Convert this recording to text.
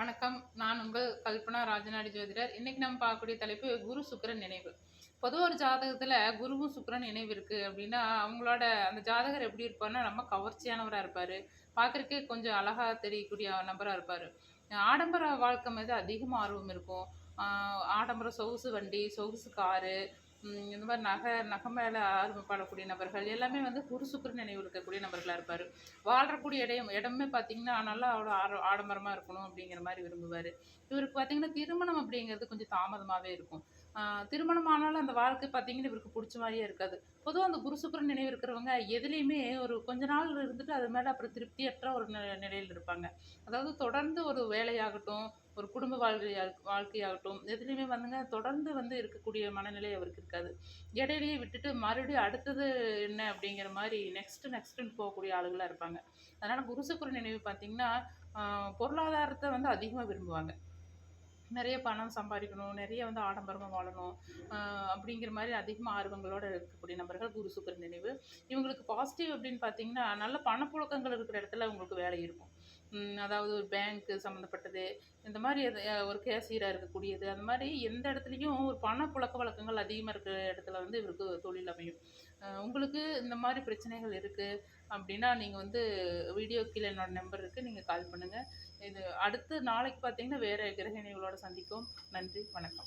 வணக்கம். நான் உங்கள் கல்பனா ராஜநாடி ஜோதிடர். இன்னைக்கு நம்ம பார்க்கக்கூடிய தலைப்பு குரு சுக்கரன் நினைவு. பொதுவாக ஒரு ஜாதகத்தில் குருவும் சுக்கரன் நினைவு இருக்குது அப்படின்னா அவங்களோட அந்த ஜாதகர் எப்படி இருப்பார்னா ரொம்ப கவர்ச்சியானவராக இருப்பார். பார்க்குறக்கே கொஞ்சம் அழகாக தெரியக்கூடிய நபராக இருப்பார். ஆடம்பர வாழ்க்கை மீது அதிகமாக ஆர்வம் இருக்கும். ஆடம்பர சொகுசு வண்டி சொகுசு காரு இந்த மாதிரி நகை நகை மேலே ஆர்வப்படக்கூடிய நபர்கள் எல்லாமே வந்து குரு நினைவு இருக்கக்கூடிய நபர்களாக இருப்பார். வாழ்றக்கூடிய இடம் இடமே பார்த்தீங்கன்னா நல்லா அவ்வளோ ஆட ஆடம்பரமாக இருக்கணும் அப்படிங்கிற மாதிரி விரும்புவார். இவருக்கு பார்த்தீங்கன்னா திருமணம் அப்படிங்கிறது கொஞ்சம் தாமதமாகவே இருக்கும். திருமணமானாலும் திருமணம் ஆனாலும் அந்த வாழ்க்கை பார்த்தீங்கன்னா இவருக்கு பிடிச்ச மாதிரியே இருக்காது. பொதுவாக அந்த குரு நினைவு இருக்கிறவங்க எதுலேயுமே ஒரு கொஞ்ச நாள் இருந்துட்டு அது மேலே அப்புறம் திருப்தியற்ற ஒரு நிலையில் இருப்பாங்க. அதாவது தொடர்ந்து ஒரு வேலையாகட்டும் ஒரு குடும்ப வாழ்க்கையா வாழ்க்கையாகட்டும் எதுலேயுமே வந்துங்க தொடர்ந்து வந்து இருக்கக்கூடிய மனநிலை அவருக்கு இருக்காது. இடையிலேயே விட்டுட்டு மறுபடியும் அடுத்தது என்ன அப்படிங்கிற மாதிரி நெக்ஸ்ட் நெக்ஸ்ட்டுன்னு போகக்கூடிய ஆளுகளாக இருப்பாங்க. அதனால் குரு நினைவு பார்த்தீங்கன்னா பொருளாதாரத்தை வந்து அதிகமாக விரும்புவாங்க. நிறைய பணம் சம்பாதிக்கணும் நிறைய வந்து ஆடம்பரமாக வாழணும். அப்படிங்கிற மாதிரி அதிகமாக ஆர்வங்களோடு இருக்கக்கூடிய நபர்கள் குரு சுக்கர நினைவு. இவங்களுக்கு பாசிட்டிவ் அப்படின்னு பார்த்தீங்கன்னா நல்ல பணப்புழக்கங்கள் இருக்கிற இடத்துல உங்களுக்கு வேலை இருக்கும். அதாவது ஒரு பேங்க்கு சம்மந்தப்பட்டது இந்த மாதிரி எது- ஒரு கேசியராக இருக்கக்கூடியது அந்த மாதிரி எந்த இடத்துலையும் ஒரு பணப்புழக்க வழக்கங்கள் அதிகமாக இருக்கிற இடத்துல வந்து இவருக்கு தொழில் அமையும். உங்களுக்கு இந்த மாதிரி பிரச்சனைகள் இருக்குது அப்படின்னா நீங்கள் வந்து வீடியோ கீழே என்னோடய நம்பர் இருக்குது நீங்கள் கால் பண்ணுங்கள் இது அடுத்து நாளைக்கு பார்த்தீங்கன்னா வேறு கிரகிணிகளோட சந்திக்கும். நன்றி வணக்கம்.